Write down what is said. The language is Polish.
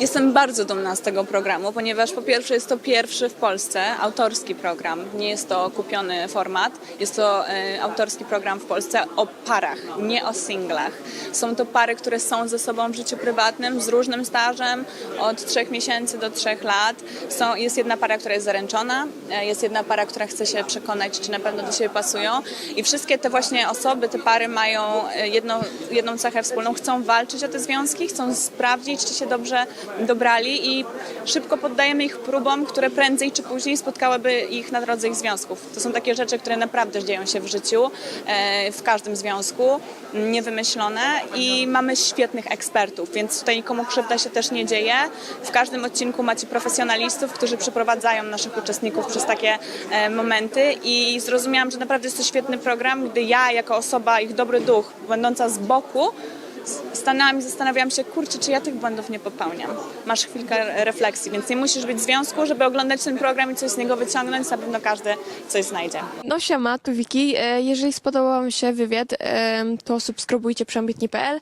Jestem bardzo dumna z tego programu, ponieważ po pierwsze jest to pierwszy w Polsce autorski program. Nie jest to kupiony format, jest to e, autorski program w Polsce o parach, nie o singlach. Są to pary, które są ze sobą w życiu prywatnym z różnym stażem, od trzech miesięcy do trzech lat. Są, jest jedna para, która jest zaręczona, e, jest jedna para, która chce się przekonać, czy na pewno do siebie pasują. I wszystkie te właśnie osoby, te pary mają e, jedną, jedną cechę wspólną, chcą walczyć o te związki, chcą sprawdzić, czy się dobrze dobrali i szybko poddajemy ich próbom, które prędzej czy później spotkałyby ich na drodze ich związków. To są takie rzeczy, które naprawdę dzieją się w życiu, e, w każdym związku, niewymyślone i mamy świetnych ekspertów, więc tutaj nikomu krzywda się też nie dzieje. W każdym odcinku macie profesjonalistów, którzy przeprowadzają naszych uczestników przez takie e, momenty i zrozumiałam, że naprawdę jest to świetny program, gdy ja jako osoba, ich dobry duch, będąca z boku, stanęłam i zastanawiałam się, kurczę, czy ja tych błędów nie popełniam. Masz chwilkę refleksji, więc nie musisz być w związku, żeby oglądać ten program i coś z niego wyciągnąć, na pewno każdy coś znajdzie. No siema, tu Wiki. E, Jeżeli spodobał Wam się wywiad, to subskrybujcie przeambitnie.pl.